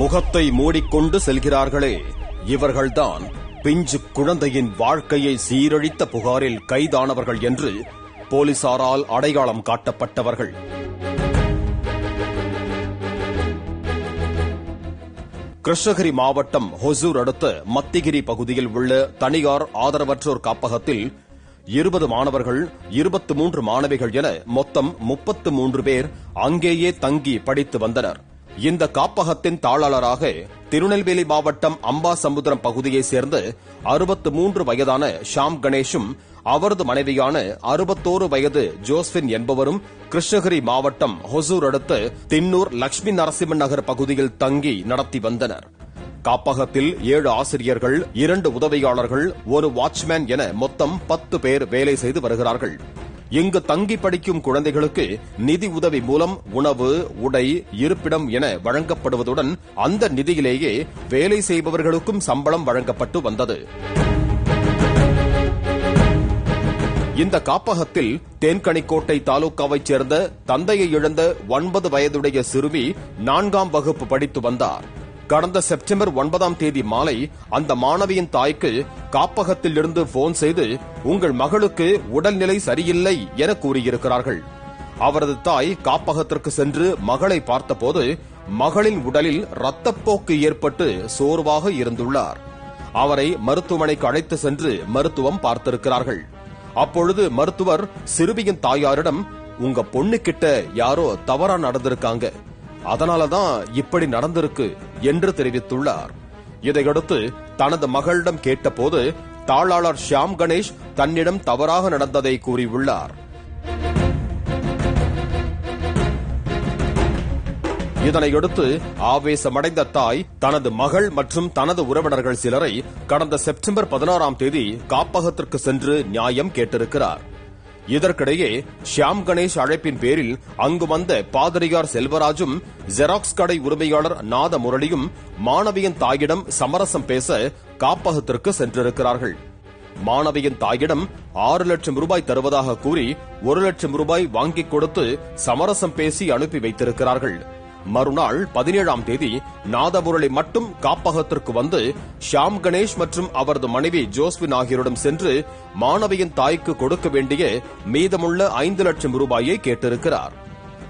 முகத்தை மூடிக்கொண்டு செல்கிறார்களே. இவர்கள்தான் பிஞ்சு குழந்தையின் வாழ்க்கையை சீரழித்த புகாரில் கைதானவர்கள் என்று போலீசாரால் அடையாளம் காட்டப்பட்டவர்கள். கிருஷ்ணகிரி மாவட்டம் ஹொசூர் அடுத்த மத்திகிரி பகுதியில் உள்ள தனியார் ஆதரவற்றோர் காப்பகத்தில் இருபது மாணவர்கள் இருபத்து மூன்று மாணவிகள் என மொத்தம் முப்பத்து மூன்று பேர் அங்கேயே தங்கி படித்து வந்தனர். இந்த காப்பகத்தின் தாளாளராக திருநெல்வேலி மாவட்டம் அம்பாசமுத்திரம் பகுதியைச் சேர்ந்த அறுபத்து மூன்று வயதான ஷாம் கணேஷும் அவரது மனைவியான அறுபத்தோரு வயது ஜோஸ்பின் என்பவரும் கிருஷ்ணகிரி மாவட்டம் ஹொசூர் அடுத்து தின்னூர் லட்சுமி நரசிம்மன் நகர் பகுதியில் தங்கி நடத்தி வந்தனர். காப்பகத்தில் ஏழு ஆசிரியர்கள் இரண்டு உதவியாளர்கள் ஒரு வாட்ச்மேன் என மொத்தம் பத்து பேர் வேலை செய்து வருகிறார்கள். இங்கு தங்கி படிக்கும் குழந்தைகளுக்கு நிதி உதவி மூலம் உணவு உடை இருப்பிடம் என வழங்கப்படுவதுடன் அந்த நிதியிலேயே வேலை செய்பவர்களுக்கும் சம்பளம் வழங்கப்பட்டு வந்தது. இந்த காப்பகத்தில் தேன்கனிக்கோட்டை தாலுகாவைச் சேர்ந்த தந்தையை இழந்த ஒன்பது வயதுடைய சிறுமி நான்காம் வகுப்பு படித்து வந்தார். கடந்த செப்டம்பர் ஒன்பதாம் தேதி மாலை அந்த மாணவியின் தாய்க்கு காப்பகத்தில் இருந்து போன் செய்து உங்கள் மகளுக்கு உடல்நிலை சரியில்லை என கூறியிருக்கிறார்கள். அவரது தாய் காப்பகத்திற்கு சென்று மகளை பார்த்தபோது மகளின் உடலில் ரத்தப்போக்கு ஏற்பட்டு சோர்வாக இருந்துள்ளார். அவரை மருத்துவமனைக்கு அழைத்து சென்று மருத்துவம் பார்த்திருக்கிறார்கள். அப்பொழுது மருத்துவர் சிறுமியின் தாயாரிடம் உங்க பொண்ணு கிட்ட யாரோ தவறா நடந்திருக்காங்க. அதனாலதான் இப்படி நடந்திருக்கு என்று தெரிவித்துள்ளார். இதையடுத்து தனது மகளிடம் கேட்டபோது தாளாளர் ஷியாம் கணேஷ் தன்னிடம் தவறாக நடந்ததை கூறியுள்ளார். இதனையடுத்து ஆவேசமடைந்த தாய் தனது மகள் மற்றும் தனது உறவினர்கள் சிலரை கடந்த செப்டம்பர் பதினாறாம் தேதி காப்பகத்திற்கு சென்று நியாயம் கேட்டிருக்கிறார். இதற்கிடையே ஷியாம் கணேஷ் அழைப்பின் பேரில் அங்கு வந்த பாதிரியார் செல்வராஜும் ஜெராக்ஸ் கடை உரிமையாளர் நாத முரளியும் மாணவியின் தாயிடம் சமரசம் பேச காப்பகத்திற்கு சென்றிருக்கிறார்கள். மாணவியின் தாயிடம் ஆறு லட்சம் ரூபாய் தருவதாக கூறி ஒரு லட்சம் ரூபாய் வாங்கிக் கொடுத்து சமரசம் பேசி அனுப்பி வைத்திருக்கிறார்கள். மறுநாள் பதினேழாம் தேதி நாதமுரளி மட்டும் காப்பகத்திற்கு வந்து ஷியாம் கணேஷ் மற்றும் அவரது மனைவி ஜோஸ்வின் ஆகியோரிடம் சென்று மாணவியின் தாய்க்கு கொடுக்க வேண்டிய மீதமுள்ள ஐந்து லட்சம் ரூபாயை கேட்டிருக்கிறார்.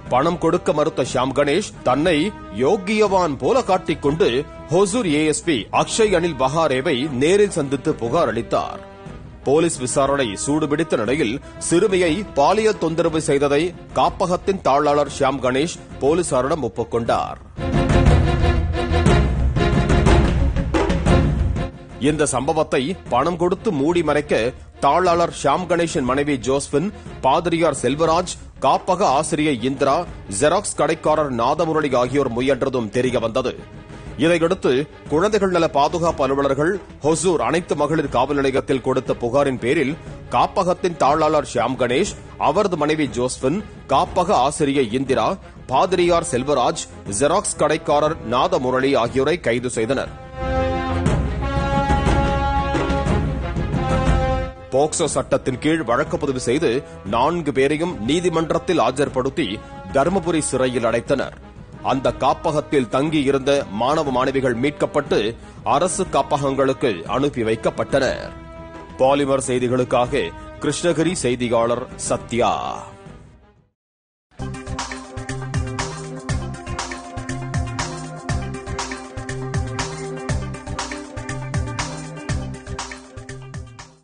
பணம் கொடுக்க மறுத்த ஷியாம் கணேஷ் தன்னை யோக்கியவான் போல காட்டிக்கொண்டு ஹொசூர் ஏஎஸ்பி அக்ஷய் அனில் பஹாரேவை நேரில் சந்தித்து புகார் அளித்தார். போலீஸ் விசாரணை சூடுபிடித்த நிலையில் சிறுமியை பாலியல் தொந்தரவு செய்ததை காப்பகத்தின் தாளாளர் ஷியாம் கணேஷ் போலீசாரிடம் ஒப்புக்கொண்டார். இந்த சம்பவத்தை பணம் கொடுத்து மூடி மறைக்க தாளாளர் ஷியாம் கணேஷின் மனைவி ஜோஸ்பின் பாதிரியார் செல்வராஜ் காப்பக ஆசிரியை இந்திரா ஜெராக்ஸ் கடைக்காரர் நாதமுரளி ஆகியோர் முயன்றதும் தெரிய வந்தது இதையடுத்து குழந்தைகள் நல பாதுகாப்பு அலுவலர்கள் ஹொசூர் அனைத்து மகளிர் காவல் நிலையத்தில் கொடுத்த புகாரின் பேரில் காப்பகத்தின் தாளாளர் ஷியாம் கணேஷ் அவரது மனைவி ஜோஸ்பின் காப்பக ஆசிரியர் இந்திரா பாதிரியார் செல்வராஜ் ஜெராக்ஸ் கடைக்காரர் நாதமுரளி ஆகியோரை கைது செய்தனர். போக்சோ சட்டத்தின் கீழ் வழக்கு பதிவு செய்து நான்கு பேரையும் நீதிமன்றத்தில் ஆஜர்படுத்தி தருமபுரி சிறையில் அடைத்தனர். அந்த காப்பகத்தில் தங்கியிருந்த மாணவ மாணவிகள் மீட்கப்பட்டு அரசு காப்பகங்களுக்கு அனுப்பி வைக்கப்பட்டனர். பாலிமர் செய்திகளுக்காக கிருஷ்ணகிரி செய்தியாளர் சத்யா.